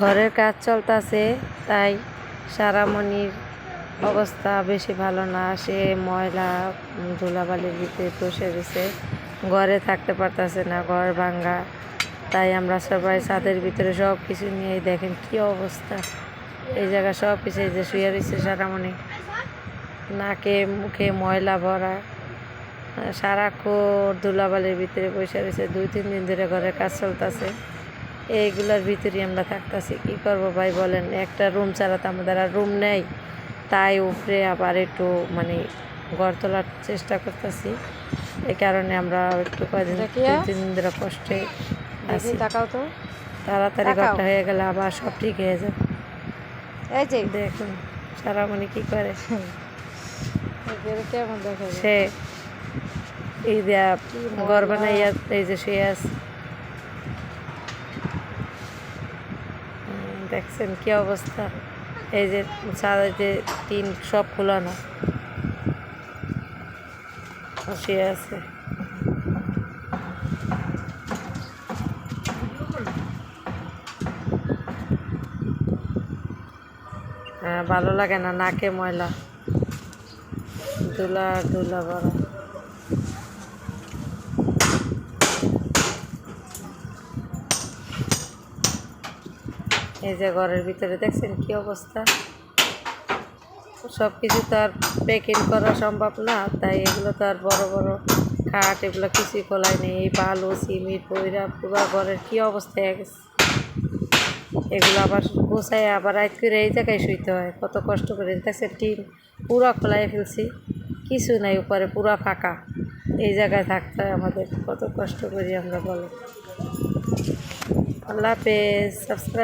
ঘরের কাজ চলতেছে, তাই সারামণির অবস্থা বেশি ভালো না। সে ময়লা ধুলাবালির ভিতরে বসে রয়েছে। ঘরে থাকতে পারতেছে না, ঘর ভাঙ্গা তাই আমরা সবাই ছাদের ভিতরে সব কিছু নিয়ে দেখেন কি অবস্থা। এই জায়গা সব কিছু যে শুয়ে রয়েছে সারামণি। নাকে, মুখে ময়লা ভরা। সারাক্ষণ ধুলাবালির ভিতরে বসে রয়েছে। দুই, তিন দিন ধরে ঘরের কাজ চলতেছে। এইগুলোর ভিতরেই আমরা থাকতেছি। কী করব ভাই বলেন একটা রুম ছাড়া তো আমাদের আর রুম নেই। তাই উপরে আবার একটু মানে ঘর তোলার চেষ্টা করতেছি। এই কারণে আমরা একটু? দুই তিন দিন ধরে কষ্টে আছি। তাকাও তো। তাড়াতাড়ি। ঘরটা হয়ে গেলে আবার সব ঠিক হয়ে যাবে। এই যে। দেখুন সারা মানে কি করে? সে এই দেয়া। ঘর বানাইয়া এই যে শুয়ে আছে। দেখছেন কি অবস্থা? এই যে ছাদের যে টিন সব খোলানো। শুয়ে আছে। ভালো লাগে না নাকে ময়লা। দুলা দুলা ধুলা এই যে ঘরের ভিতরে দেখছেন কি অবস্থা? সব কিছু তো আর প্যাকিং করা সম্ভব না, তাই এগুলো তো আর বড় বড় খাট, এগুলো কিছুই খোলাই নেই। এই বালু সিমিট বইরা পুরো ঘরের কি অবস্থা গেছে এগুলো আবার গোছায় আবার রাত করে এই জায়গায় শুইতে হয়। কত কষ্ট করে। দেখছেন টিন পুরো খোলাই ফেলছি। কিছু নাই, উপরে পুরো ফাঁকা। এই জায়গায় থাকতে হয় আমাদের। কত কষ্ট করি আমরা বলো। আল্লাহ সাবস্ক্রাইব